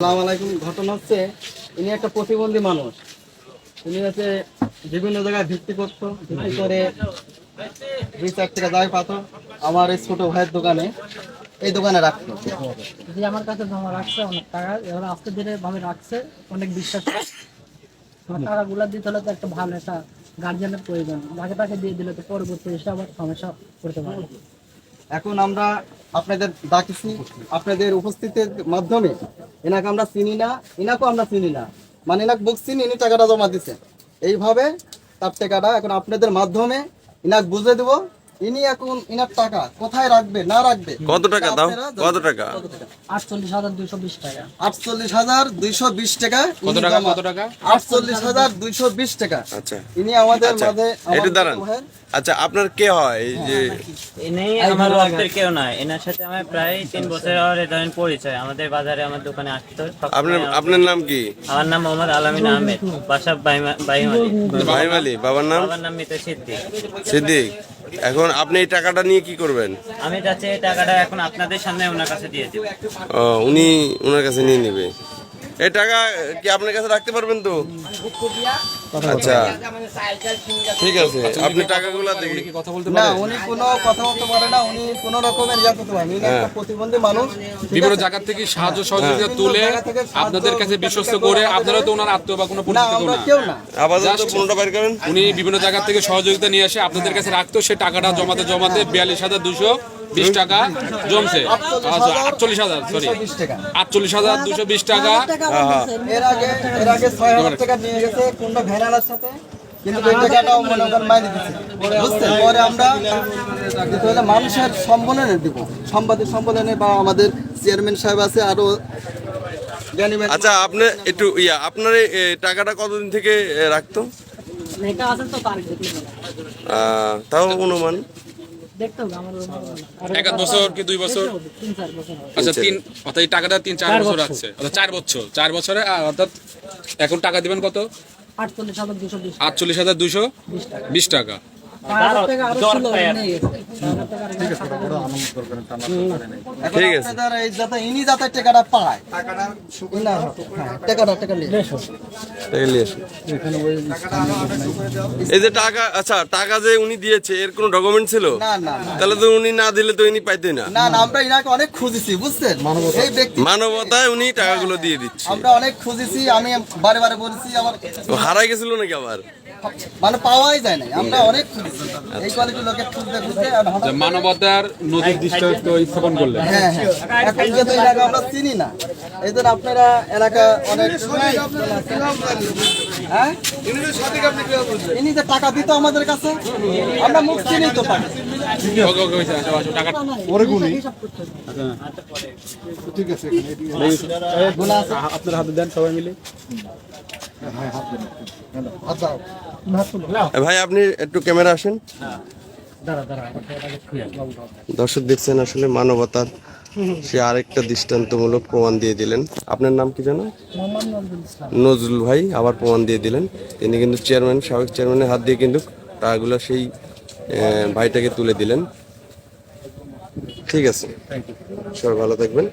আসসালামু আলাইকুম। ঘটনা হচ্ছে ইনি একটা প্রতিবন্ধী মানুষ। তিনি হচ্ছে বিভিন্ন জায়গায় ভিত্তি করতো ভিত্তি করে দুই চার টাকা দায় পাতো। আমার এই ছোট ভাইয়ের দোকানে এই দোকানে রাখতো। যে আমার কাছে জমা রাখছে অনেক টাকা এবার আস্তে ধীরে ভাবে রাখছে অনেক বিশ্বাস টাকাগুলো দিতে হলে তো একটা ভালো একটা গার্জিয়ানের প্রয়োজন। যাকে তাকে দিয়ে দিলে তো পরবর্তী এসে আবার সমস্যা করতে পারে। এখন আমরা আপনাদের ডাকিছি। আপনাদের উপস্থিতির মাধ্যমে এনাকে আমরা চিনি না, এনাকেও আমরা চিনি না। মানে এনাক বুক চিনি ইনি টাকাটা জমা দিচ্ছে এইভাবে তার টাকাটা এখন আপনাদের মাধ্যমে ইনাক বুঝে দেবো। ইনি এখন ইনার টাকা কোথায় রাখবে না রাখবে? কত টাকা দাও? কত টাকা? আটচল্লিশ হাজার দুইশো বিশ টাকা। আটচল্লিশ হাজার দুইশো বিশ টাকা কত টাকা? কত টাকা? আটচল্লিশ হাজার দুইশো বিশ টাকা। আচ্ছা। ইনি আমাদের আচ্ছা। মাঝে দাঁড়ান। আচ্ছা আপনার কে হয়? এই যে ইনি আমার রক্তের কেউ নয় এনার সাথে আমার প্রায় তিন বছর ধরে ধরেন পরিচয়। আমাদের বাজারে আমার দোকানে আসতো। আপনার আপনার নাম কি? আমার নাম মোহাম্মদ আলামিন আহমেদ। বাসা বাইমালি। ভাইম আলী বাবার নাম? বাবার নাম মিত সিদ্দিক। সিদ্দিক। এখন আপনি এই টাকাটা নিয়ে কি করবেন আমি চাচ্ছি এই টাকাটা এখন আপনাদের সামনে ওনার কাছে দিয়ে দেব ও, উনি ওনার কাছে নিয়ে নেবে এই টাকা কি আপনার কাছে রাখতে পারবেন তো আচ্ছা। ঠিক আছে আপনি টাকাগুলো দেখি কথা বলতে না উনি কোনো কথা বলতে পারে না উনি কোনো রকমের ইয়া করতে পারেন উনি প্রতিবন্ধী মানুষ। বিভিন্ন জায়গা থেকে সাহায্য সহযোগিতা তুলে থেকে সাহায্য আপনাদের কাছে বিশ্বস্ত করে আপনারা তো ওনার আত্মীয় বা কোনো পরিচিত না কেউ না। আপাতত পনেরোটা বাইর করেন। উনি বিভিন্ন জায়গা থেকে সহযোগিতা নিয়ে আসে আপনাদের কাছে রাখতো সে টাকাটা জমাতে জমাতে বিয়াল্লিশ হাজার দুশো বিশ টাকা জমছে। আচ্ছা, আটচল্লিশ হাজার সরি আটচল্লিশ হাজার দুশো বিশ টাকা। এর আগে এর আগে ছয় হাজার টাকা নিয়ে গেছে কোনটা ভ্যানালার সাথে। কিন্তু টাকাটাও মনে করেন মাইনে দিচ্ছে। বুঝছেন? পরে আমরা হলে মানুষের সম্মেলনে দিব। সম্বাদের সম্মেলনে বা আমাদের চেয়ারম্যান সাহেব আছে আরও জ্ঞানী আচ্ছা আপনি একটু ইয়া আপনার টাকাটা কতদিন থেকে রাখতো? তাও অনুমান? এক বছর কি দুই বছর? বছর আচ্ছা তিন অর্থাৎ এই টাকাটা তিন চার বছর আছে। অর্থাৎ চার বছর। চার বছরে অর্থাৎ এখন টাকা দিবেন কত? আটচল্লিশ হাজার দুশো বিশ আটচল্লিশ হাজার দুশো বিশ টাকা। এখন ঠিক আছে। আপনাদের এই যাতে ইনি যাতে টাকাটা পায়। হ্যাঁ, টাকাটা টাকা নিয়ে টাকা নিয়ে আসুন। এই যে টাকা আচ্ছা টাকা যে উনি দিয়েছে এর কোনো ডকুমেন্ট ছিল? না না না। তাহলে তো উনি না দিলে তো ইনি পাইতেন না। না না আমরা ইনাকে অনেক খুঁজেছি বুঝছেন? এই ব্যক্তি মানবতায় উনি টাকাগুলো দিয়ে দিচ্ছে। আমরা অনেক খুঁজেছি আমি বারে বারে বলেছি আমার হারাই গেছিল নাকি আবার? মানে পাওয়াই যায় না আমরা অনেক খুঁজেছি। এই কোয়ালিটির লোকের খুঁজতে খুঁজতে যে মানবতার নদীর দৃষ্টান্ত স্থাপন করলেন। হ্যাঁ হ্যাঁ। এখন যেহেতু এলাকা আমরা চিনি না। এই জন্য আপনারা এলাকা অনেক হ্যাঁ? ইনি যে টাকা দিত আমাদের কাছে আমরা মুখ চিনি তো আপনার হাতে দেন সবাই মিলে। ভাই, আপনি একটু ক্যামেরা আসেন। দর্শক দেখছেন আসলে মানবতার সে আরেকটা দৃষ্টান্তমূলক প্রমাণ দিয়ে দিলেন। আপনার নাম কি জানো? নজরুল ভাই, আবার প্রমাণ দিয়ে দিলেন। তিনি কিন্তু চেয়ারম্যান সাবেক চেয়ারম্যানের হাত দিয়ে কিন্তু টাকাগুলো সেই ভাইটাকে তুলে দিলেন। ঠিক আছে। সবাই ভালো থাকবেন।